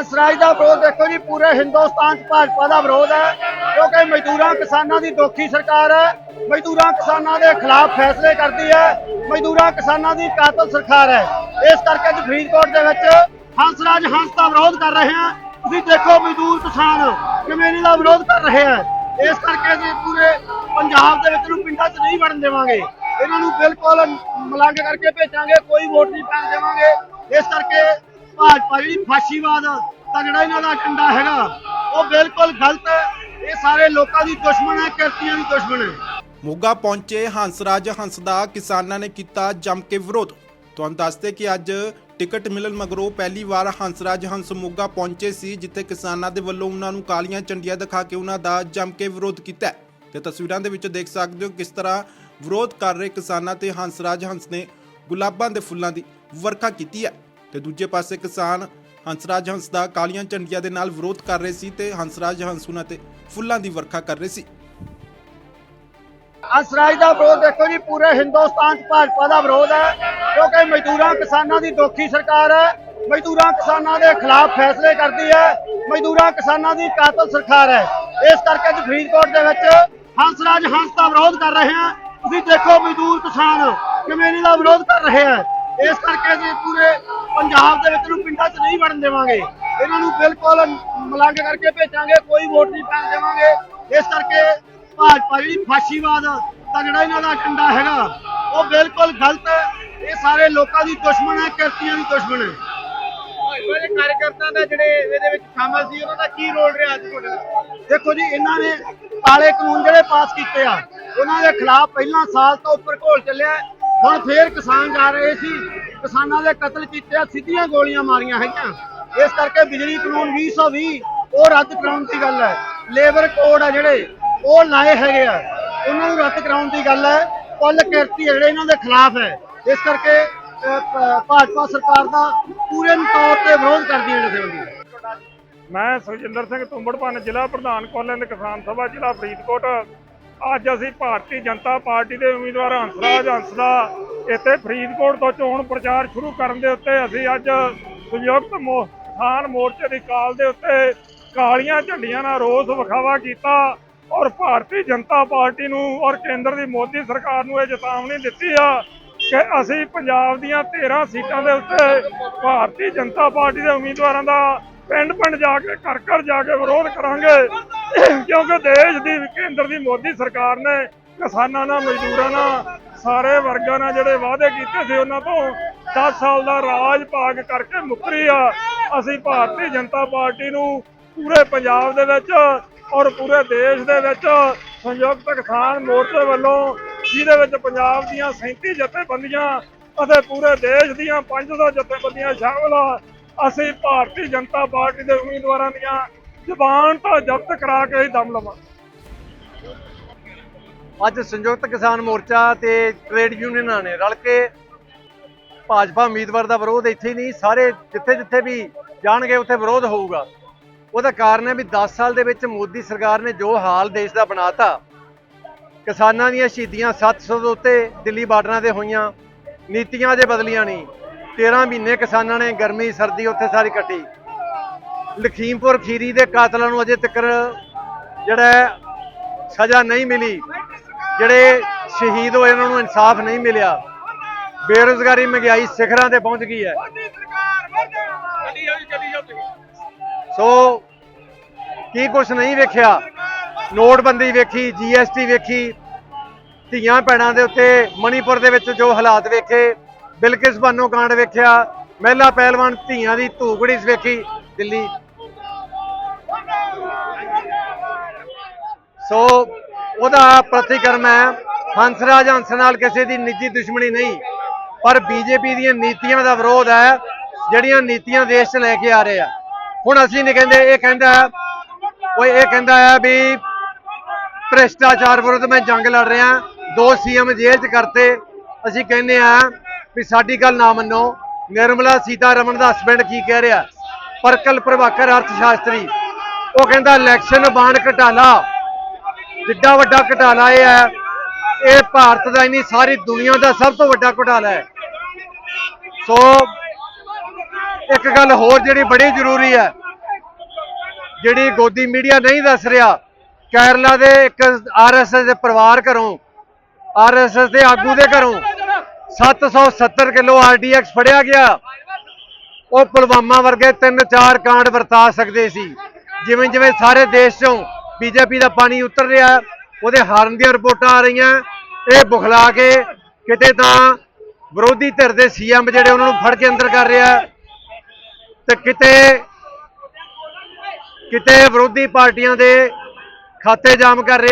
ਅਸਰਾਜ ਦਾ ਵਿਰੋਧ ਦੇਖੋ ਜੀ, ਪੂਰੇ ਹਿੰਦੁਸਤਾਨ 'ਚ ਭਾਜਪਾ ਦਾ ਵਿਰੋਧ ਹੈ, ਕਿਉਂਕਿ ਮਜ਼ਦੂਰਾਂ ਕਿਸਾਨਾਂ ਦੀ ਦੋਖੀ ਸਰਕਾਰ ਹੈ, ਮਜ਼ਦੂਰਾਂ ਕਿਸਾਨਾਂ ਦੇ ਖਿਲਾਫ ਫੈਸਲੇ ਕਰਦੀ ਹੈ, ਮਜ਼ਦੂਰਾਂ ਕਿਸਾਨਾਂ ਦੀ ਕਾਤਲ ਸਰਕਾਰ ਹੈ। ਇਸ ਕਰਕੇ ਅੱਜ ਫਰੀਦਕੋਟ ਦੇ ਵਿੱਚ ਹੰਸਰਾਜ ਹੰਸ ਦਾ ਵਿਰੋਧ ਕਰ ਰਹੇ ਹਾਂ। ਤੁਸੀਂ ਦੇਖੋ ਮਜ਼ਦੂਰ ਕਿਸਾਨ ਕਿਵੇਂ ਇਹਨਾਂ ਦਾ ਵਿਰੋਧ ਕਰ ਰਹੇ ਹੈ। ਇਸ ਕਰਕੇ ਅਸੀਂ ਪੂਰੇ ਪੰਜਾਬ ਦੇ ਵਿੱਚ ਨੂੰ ਪਿੰਡਾਂ 'ਚ ਨਹੀਂ ਵੜਨ ਦੇਵਾਂਗੇ। ਇਹਨਾਂ ਨੂੰ ਬਿਲਕੁਲ ਮਲੰਗ ਕਰਕੇ ਭੇਜਾਂਗੇ, ਕੋਈ ਵੋਟ ਨਹੀਂ ਪੈਣ ਦੇਵਾਂਗੇ। ਇਸ ਕਰਕੇ ਭਾਜਪਾ ਜਿਹੜੀ ਫਾਸ਼ੀਵਾਦ ਦਾ ਇਹਨਾਂ ਦਾ ਏਜੰਡਾ ਹੈਗਾ, ਉਹ ਬਿਲਕੁਲ ਗਲਤ ਹੈ। ਇਹ ਸਾਰੇ ਲੋਕਾਂ ਦੀ ਦੁਸ਼ਮਣ ਹੈ, ਕਿਰਤੀਆਂ ਦੀ ਦੁਸ਼ਮਣ ਹੈ। ਮੋਗਾ ਪਹੁੰਚੇ ਹੰਸਰਾਜ ਹੰਸ ਦਾ ਕਿਸਾਨਾਂ ਨੇ ਕੀਤਾ ਜੰਮ ਕੇ ਵਿਰੋਧ। ਤੁਹਾਨੂੰ ਦੱਸਦੇ ਕਿ ਅੱਜ ਟਿਕਟ ਮਿਲਣ ਮਗਰੋਂ ਪਹਿਲੀ ਵਾਰ ਹੰਸਰਾਜ ਹੰਸ ਮੋਗਾ ਪਹੁੰਚੇ ਸੀ, ਜਿੱਥੇ ਕਿਸਾਨਾਂ ਦੇ ਵੱਲੋਂ ਉਹਨਾਂ ਨੂੰ ਕਾਲੀਆਂ ਝੰਡੀਆਂ ਦਿਖਾ ਕੇ ਉਹਨਾਂ ਦਾ ਜੰਮ ਕੇ ਵਿਰੋਧ ਕੀਤਾ ਤੇ ਤਸਵੀਰਾਂ ਦੇ ਵਿੱਚ ਦੇਖ ਸਕਦੇ ਹੋ ਕਿਸ ਤਰ੍ਹਾਂ ਵਿਰੋਧ ਕਰ ਰਹੇ ਕਿਸਾਨਾਂ ਤੇ ਹੰਸਰਾਜ ਹੰਸ ਨੇ ਗੁਲਾਬਾਂ ਦੇ ਫੁੱਲਾਂ ਦੀ ਵਰਖਾ ਕੀਤੀ ਹੈ। ਤੇ ਦੂਜੇ ਪਾਸੇ ਕਿਸਾਨ ਹੰਸਰਾਜ ਹੰਸ ਦਾ ਕਾਲੀਆਂ ਝੰਡੀਆਂ ਦੇ ਨਾਲ ਵਿਰੋਧ ਕਰ ਰਹੇ ਸੀ ਤੇ ਹੰਸਰਾਜ ਹੰਸ ਉਹਨਾਂ ਤੇ ਫੁੱਲਾਂ ਦੀ ਵਰਖਾ ਕਰ ਰਹੇ ਸੀ। ਅਸਰਾਜ ਦਾ ਵਿਰੋਧ ਦੇਖੋ ਜੀ, ਪੂਰੇ ਹਿੰਦੁਸਤਾਨ 'ਚ ਭਾਜਪਾ ਦਾ ਵਿਰੋਧ ਹੈ, ਕਿਉਂਕਿ ਮਜ਼ਦੂਰਾਂ ਕਿਸਾਨਾਂ ਦੀ ਦੋਖੀ ਸਰਕਾਰ ਹੈ, ਮਜ਼ਦੂਰਾਂ ਕਿਸਾਨਾਂ ਦੇ ਖਿਲਾਫ ਫੈਸਲੇ ਕਰਦੀ ਹੈ, ਮਜ਼ਦੂਰਾਂ ਕਿਸਾਨਾਂ ਦੀ ਕਾਤਲ ਸਰਕਾਰ ਹੈ। ਇਸ ਕਰਕੇ ਅੱਜ ਫਰੀਦਕੋਟ ਦੇ ਵਿੱਚ ਹੰਸਰਾਜ ਹੰਸ ਦਾ ਵਿਰੋਧ ਕਰ ਰਹੇ ਹਾਂ। ਤੁਸੀਂ ਦੇਖੋ ਮਜ਼ਦੂਰ ਕਿਸਾਨ ਕਿਵੇਂ ਇਹਨਾਂ ਦਾ ਵਿਰੋਧ ਕਰ ਰਹੇ ਹੈ। ਇਸ ਕਰਕੇ ਅਸੀਂ ਪੂਰੇ ਪੰਜਾਬ ਦੇ ਵਿੱਚ ਨੂੰ ਪਿੰਡਾਂ 'ਚ ਨਹੀਂ ਵੜਨ ਦੇਵਾਂਗੇ। ਇਹਨਾਂ ਨੂੰ ਬਿਲਕੁਲ ਮਲੰਗ ਕਰਕੇ ਭੇਜਾਂਗੇ ਕੋਈ ਵੋਟ ਨਹੀਂ ਪੈਣ ਦੇਵਾਂਗੇ। ਇਸ ਕਰਕੇ ਭਾਜਪਾ ਜਿਹੜੀ ਫਾਸ਼ੀਵਾਦ ਦਾ ਜਿਹੜਾ ਇਹਨਾਂ ਦਾ ਏਜੰਡਾ ਹੈਗਾ ਉਹ ਬਿਲਕੁਲ ਗਲਤ ਹੈ। ਇਹ ਸਾਰੇ ਲੋਕਾਂ ਦੀ ਦੁਸ਼ਮਣ ਹੈ ਕਿਰਤੀਆਂ ਦੀ ਦੁਸ਼ਮਣ ਹੈ। ਭਾਜਪਾ ਦੇ ਕਾਰਜਕਰਤਾ ਦਾ ਜਿਹੜੇ ਇਹਦੇ ਵਿੱਚ ਸ਼ਾਮਲ ਸੀ ਉਹਨਾਂ ਦਾ ਕੀ ਰੋਲ ਰਿਹਾ ਅੱਜ ਤੁਹਾਡੇ ਦੇਖੋ ਜੀ ਇਹਨਾਂ ਨੇ ਕਾਲੇ ਕਾਨੂੰਨ ਜਿਹੜੇ ਪਾਸ ਕੀਤੇ ਆ ਉਹਨਾਂ ਦੇ ਖਿਲਾਫ ਪਹਿਲਾਂ ਸਾਲ ਤੋਂ ਉੱਪਰ ਘੋਲ ਚੱਲਿਆ। ਹੁਣ ਫੇਰ ਕਿਸਾਨ ਜਾ ਰਹੇ ਸੀ। ਕਿਸਾਨਾਂ ਦੇ ਕਤਲ ਕੀਤੇ ਆ, ਸਿੱਧੀਆਂ ਗੋਲੀਆਂ ਮਾਰੀਆਂ ਹੈਗੀਆਂ। ਇਸ ਕਰਕੇ ਬਿਜਲੀ ਕਾਨੂੰਨ 2020 ਉਹ ਰੱਦ ਕਰਾਉਣ ਦੀ ਗੱਲ ਹੈ। ਲੇਬਰ ਕੋਡ ਆ ਜਿਹੜੇ, ਉਹ ਲਾਏ ਹੈਗੇ ਆ। ਉਹਨਾਂ ਨੂੰ ਰੱਦ ਕਰਾਉਣ ਦੀ ਗੱਲ ਹੈ। ਕੁੱਲ ਕਿਰਤੀ ਜਿਹੜੇ ਇਹਨਾਂ ਦੇ ਖਿਲਾਫ ਹੈ। ਇਸ ਕਰਕੇ ਭਾਜਪਾ ਸਰਕਾਰ ਦਾ ਪੂਰੇ ਤੌਰ ਤੇ ਵਿਰੋਧ ਕਰਦੀ ਹੈ ਜਥੇਬੰਦੀ ਮੈਂ ਸੁਖਜਿੰਦਰ ਸਿੰਘ ਤੁੰਬੜਪਨ, ਜ਼ਿਲ੍ਹਾ ਪ੍ਰਧਾਨ ਕੋਲੈਂਡ ਕਿਸਾਨ ਸਭਾ, ਜ਼ਿਲ੍ਹਾ ਫਰੀਦਕੋਟ। ਅੱਜ ਅਸੀਂ ਭਾਰਤੀ ਜਨਤਾ ਪਾਰਟੀ ਦੇ ਉਮੀਦਵਾਰ ਹੰਸਰਾਜ ਹੰਸ ਦਾ ਇੱਥੇ ਫਰੀਦਕੋਟ ਤੋਂ ਚੋਣ ਪ੍ਰਚਾਰ ਸ਼ੁਰੂ ਕਰਨ ਦੇ ਉੱਤੇ ਅਸੀਂ ਅੱਜ ਸੰਯੁਕਤ ਮੋ- ਕਿਸਾਨ ਮੋਰਚੇ ਦੀ ਕਾਲ ਦੇ ਉੱਤੇ ਕਾਲੀਆਂ ਝੰਡੀਆਂ ਨਾਲ ਰੋਸ ਵਿਖਾਵਾ ਕੀਤਾ ਔਰ ਭਾਰਤੀ ਜਨਤਾ ਪਾਰਟੀ ਨੂੰ ਔਰ ਕੇਂਦਰ ਦੀ ਮੋਦੀ ਸਰਕਾਰ ਨੂੰ ਇਹ ਚੇਤਾਵਨੀ ਦਿੱਤੀ ਆ ਕਿ ਅਸੀਂ ਪੰਜਾਬ ਦੀਆਂ 13 ਸੀਟਾਂ ਦੇ ਉੱਤੇ ਭਾਰਤੀ ਜਨਤਾ ਪਾਰਟੀ ਦੇ ਉਮੀਦਵਾਰਾਂ ਦਾ ਪਿੰਡ ਪਿੰਡ ਜਾ ਕੇ ਘਰ ਘਰ ਜਾ ਕੇ ਵਿਰੋਧ ਕਰਾਂਗੇ। ਕਿਉਂਕਿ ਦੇਸ਼ ਦੀ ਕੇਂਦਰ ਦੀ ਮੋਦੀ ਸਰਕਾਰ ਨੇ ਕਿਸਾਨਾਂ ਨਾਲ, ਮਜ਼ਦੂਰਾਂ ਨਾਲ, ਸਾਰੇ ਵਰਗਾਂ ਨਾਲ ਜਿਹੜੇ ਵਾਅਦੇ ਕੀਤੇ ਸੀ, ਉਹਨਾਂ ਤੋਂ 10 ਸਾਲ ਦਾ ਰਾਜ ਭਾਗ ਕਰਕੇ ਮੁੱਕਰੀ ਆ। ਅਸੀਂ ਭਾਰਤੀ ਜਨਤਾ ਪਾਰਟੀ ਨੂੰ ਪੂਰੇ ਪੰਜਾਬ ਦੇ ਵਿੱਚ ਔਰ ਪੂਰੇ ਦੇਸ਼ ਦੇ ਵਿੱਚ ਸੰਯੁਕਤ ਕਿਸਾਨ ਮੋਰਚੇ ਵੱਲੋਂ, ਜਿਹਦੇ ਵਿੱਚ ਪੰਜਾਬ ਦੀਆਂ 37 ਜਥੇਬੰਦੀਆਂ ਅਤੇ ਪੂਰੇ ਦੇਸ਼ ਦੀਆਂ 500 ਜਥੇਬੰਦੀਆਂ ਸ਼ਾਮਲ ਆ, ਅਸੀਂ ਭਾਰਤੀ ਜਨਤਾ ਪਾਰਟੀ ਦੇ ਉਮੀਦਵਾਰਾਂ ਦੀਆਂ ਜ਼ਬਾਨ ਤਾਂ ਜ਼ਬਤ ਕਰਾ ਕੇ ਹੀ ਦਮ ਲਵਾਂਗੇ ਅੱਜ ਸੰਯੁਕਤ ਕਿਸਾਨ ਮੋਰਚਾ ਤੇ ਟ੍ਰੇਡ ਯੂਨੀਅਨਾਂ ਨੇ ਰਲ ਕੇ ਭਾਜਪਾ ਉਮੀਦਵਾਰ ਦਾ ਵਿਰੋਧ ਇੱਥੇ ਹੀ ਨਹੀਂ, ਸਾਰੇ ਜਿੱਥੇ ਜਿੱਥੇ ਵੀ ਜਾਣਗੇ ਉੱਥੇ ਵਿਰੋਧ ਹੋਊਗਾ। ਉਹਦਾ ਕਾਰਨ ਹੈ ਵੀ 10 ਸਾਲ ਦੇ ਵਿੱਚ ਮੋਦੀ ਸਰਕਾਰ ਨੇ ਜੋ ਹਾਲ ਦੇਸ਼ ਦਾ ਬਣਾਤਾ, ਕਿਸਾਨਾਂ ਦੀਆਂ ਸ਼ਹੀਦੀਆਂ 700 ਦੇ ਉੱਤੇ ਦਿੱਲੀ ਬਾਰਡਰਾਂ ਤੇ ਹੋਈਆਂ, ਨੀਤੀਆਂ ਜੇ ਬਦਲੀਆਂ ਨਹੀਂ। 13 ਮਹੀਨੇ ਕਿਸਾਨਾਂ ਨੇ ਗਰਮੀ, ਸਰਦੀ ਉੱਥੇ ਸਾਰੀ ਕੱਟੀ। ਲਖੀਮਪੁਰ ਖੀਰੀ ਦੇ ਕਾਤਲਾਂ ਨੂੰ ਅਜੇ ਤੱਕ ਜਿਹੜਾ ਸਜ਼ਾ ਨਹੀਂ ਮਿਲੀ। ਜਿਹੜੇ ਸ਼ਹੀਦ ਹੋਏ ਉਹਨਾਂ ਨੂੰ ਇਨਸਾਫ ਨਹੀਂ ਮਿਲਿਆ। ਬੇਰੁਜ਼ਗਾਰੀ ਮਹਿੰਗਾਈ ਸਿਖਰਾਂ ਤੇ ਪਹੁੰਚ ਗਈ ਹੈ। ਸੋ ਕੀ ਕੁਛ ਨਹੀਂ ਵੇਖਿਆ। ਨੋਟਬੰਦੀ ਵੇਖੀ ਜੀਐਸਟੀ ਵੇਖੀ ਧੀਆਂ ਭੈਣਾਂ ਦੇ ਉੱਤੇ ਮਣੀਪੁਰ ਦੇ ਵਿੱਚ ਜੋ ਹਾਲਾਤ ਵੇਖੇ ਬਿਲਕਿਸ ਬਾਨੋ ਕਾਂਡ ਵੇਖਿਆ ਮਹਿਲਾ ਪਹਿਲਵਾਨ ਧੀਆਂ ਦੀ ਧੂਕੜੀ ਵੇਖੀ ਦਿੱਲੀ ਸੋ ਉਹਦਾ ਪ੍ਰਤੀਕਰਮ ਹੈ। ਹੰਸਰਾਜ ਹੰਸ ਨਾਲ ਕਿਸੇ ਦੀ ਨਿੱਜੀ ਦੁਸ਼ਮਣੀ ਨਹੀਂ। ਪਰ ਬੀਜੇਪੀ ਦੀਆਂ ਨੀਤੀਆਂ ਦਾ ਵਿਰੋਧ ਹੈ ਜਿਹੜੀਆਂ ਨੀਤੀਆਂ ਦੇਸ਼ 'ਚ ਲੈ ਕੇ ਆ ਰਹੇ ਆ। ਹੁਣ ਅਸੀਂ ਨਹੀਂ ਕਹਿੰਦੇ ਇਹ ਕਹਿੰਦਾ ਹੈ, ਉਹ ਇਹ ਕਹਿੰਦਾ ਹੈ ਵੀ ਭ੍ਰਿਸ਼ਟਾਚਾਰ ਵਿਰੁੱਧ ਮੈਂ ਜੰਗ ਲੜ ਰਿਹਾ ਦੋ ਸੀਐਮ ਜੇਲ੍ਹ 'ਚ ਕਰਤੇ। ਅਸੀਂ ਕਹਿੰਦੇ ਆ ਵੀ ਸਾਡੀ ਗੱਲ ਨਾ ਮੰਨੋ। ਨਿਰਮਲਾ ਸੀਤਾਰਮਨ ਦਾ ਹਸਬੰਡ ਕੀ ਕਹਿ ਰਿਹਾ? ਪਰਕਲ ਪ੍ਰਭਾਕਰ ਅਰਥ ਸ਼ਾਸਤਰੀ ਉਹ ਕਹਿੰਦਾ ਇਲੈਕਸ਼ਨ ਬਾਣ ਘਟਾਲਾ। ਜਿੱਡਾ ਵੱਡਾ ਘਟਾਲਾ ਇਹ ਹੈ, ਇਹ ਭਾਰਤ ਦਾ ਹੀ ਨਹੀਂ, ਸਾਰੀ ਦੁਨੀਆ ਦਾ ਸਭ ਤੋਂ ਵੱਡਾ ਘਟਾਲਾ ਹੈ। ਸੋ, ਇੱਕ ਗੱਲ ਹੋਰ ਜਿਹੜੀ ਬੜੀ ਜ਼ਰੂਰੀ ਹੈ, ਜਿਹੜੀ ਗੋਦੀ ਮੀਡੀਆ ਨਹੀਂ ਦੱਸ ਰਿਹਾ, ਕੇਰਲਾ ਦੇ ਇੱਕ ਆਰਐਸਐਸ ਦੇ ਪਰਿਵਾਰ ਘਰੋਂ ਆਰਐਸਐਸ ਦੇ ਆਗੂ ਦੇ ਘਰੋਂ 770 ਕਿਲੋ ਆਰਡੀਐਕਸ ਫੜਿਆ ਗਿਆ। ਉਹ ਪੁਲਵਾਮਾ ਵਰਗੇ ਤਿੰਨ ਚਾਰ ਕਾਂਡ ਵਰਤਾ ਸਕਦੇ ਸੀ। ਜਿਵੇਂ ਜਿਵੇਂ ਸਾਰੇ ਦੇਸ਼ ਚੋਂ ਬੀਜੇਪੀ ਦਾ ਪਾਣੀ ਉਤਰ ਰਿਹਾ, ਉਹਦੇ ਹਾਰਨ ਦੀਆਂ ਰਿਪੋਰਟਾਂ ਆ ਰਹੀਆਂ। ਇਹ ਬੁਖਲਾ ਕੇ ਕਿਤੇ ਤਾਂ ਵਿਰੋਧੀ ਧਿਰ ਦੇ ਸੀਐਮ ਜਿਹੜੇ ਉਹਨਾਂ ਨੂੰ ਫੜ ਕੇ ਅੰਦਰ ਕਰ ਰਿਹਾ ਤੇ ਕਿਤੇ ਕਿਤੇ ਵਿਰੋਧੀ ਪਾਰਟੀਆਂ ਦੇ ਖਾਤੇ ਜਾਮ ਕਰ ਰਿਹਾ